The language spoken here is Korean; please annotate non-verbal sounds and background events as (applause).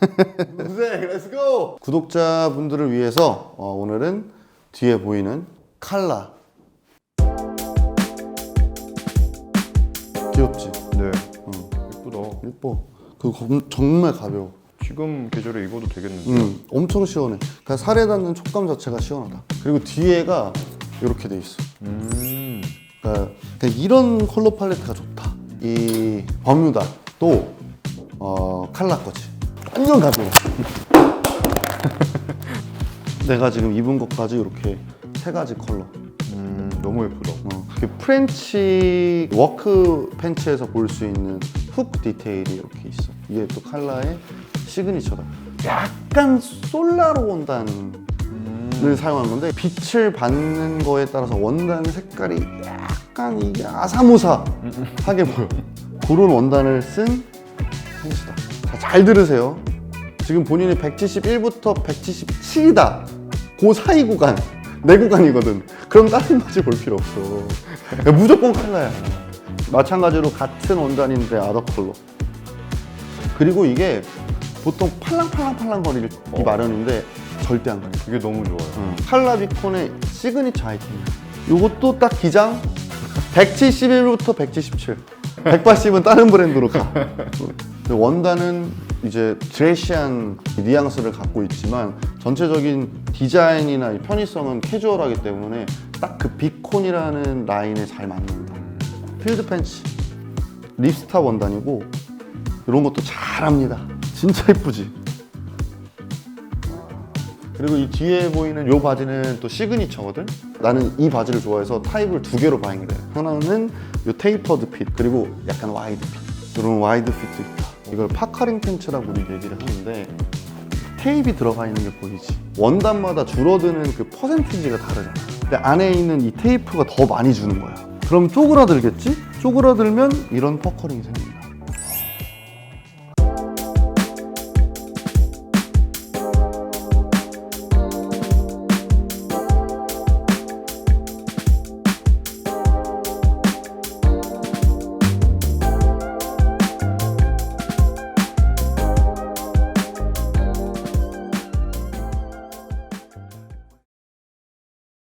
네, 렛츠고! 구독자분들을 위해서 어, 오늘은 뒤에 보이는 칼라 귀엽지? 네. 어, 예쁘다. 예뻐 그 검- 정말 가벼워 지금 계절에 입어도 되겠는데. 음, 엄청 시원해 그냥 살에 닿는 촉감 자체가 시원하다 그리고 뒤에가 이렇게 돼 있어 음. 그러니까 그냥 이런 컬러 팔레트가 좋다 이 버뮤다도 어, 칼라 거지 완전 가벼워 (laughs) 내가 지금 입은 것까지 이렇게 세 가지 컬러 음, 너무 예쁘다. 어, 그 프렌치 워크 팬츠에서 볼 수 있는 훅 디테일이 이렇게 있어. 이게 또 칼라의 시그니처다. 약간 솔라로 원단을 사용한 건데 빛을 받는 거에 따라서 원단 색깔이 약간 이게 아사모사하게 보여. 그런 원단을 쓴 팬츠다. 자, 잘 들으세요. 지금 본인이 171부터 177이다. 그 사이 구간, 내 구간이거든. 그럼 다른 바지 볼 필요 없어. 그냥 무조건 칼라야. 마찬가지로 같은 원단인데 아더 컬러. 그리고 이게 보통 팔랑팔랑팔랑 거리기 어. 마련인데 절대 안 그래. 그게 너무 좋아요. 어. 칼라비콘의 시그니처 아이템이야. 요것도 딱 기장 171부터 177. 180은 다른 브랜드로 가. 원단은 이제 드레시한 뉘앙스를 갖고 있지만 전체적인 디자인이나 이 편의성은 캐주얼하기 때문에 딱 그 비콘이라는 라인에 잘 맞는다. 필드 팬츠 립스타 원단이고 이런 것도 잘합니다. 진짜 이쁘지. 그리고 이 뒤에 보이는 이 바지는 또 시그니처거든? 나는 이 바지를 좋아해서 타입을 두 개로 바잉을 해. 하나는 이 테이퍼드 핏, 그리고 약간 와이드 핏. 이런 와이드 핏도 있다. 이걸 파카링 팬츠라고 우리 얘기를 하는데 테이프 들어가 있는 게 보이지? 원단마다 줄어드는 그 퍼센티지가 다르잖아. 근데 안에 있는 이 테이프가 더 많이 주는 거야. 그럼 쪼그라들겠지? 쪼그라들면 이런 퍼커링이 생긴다.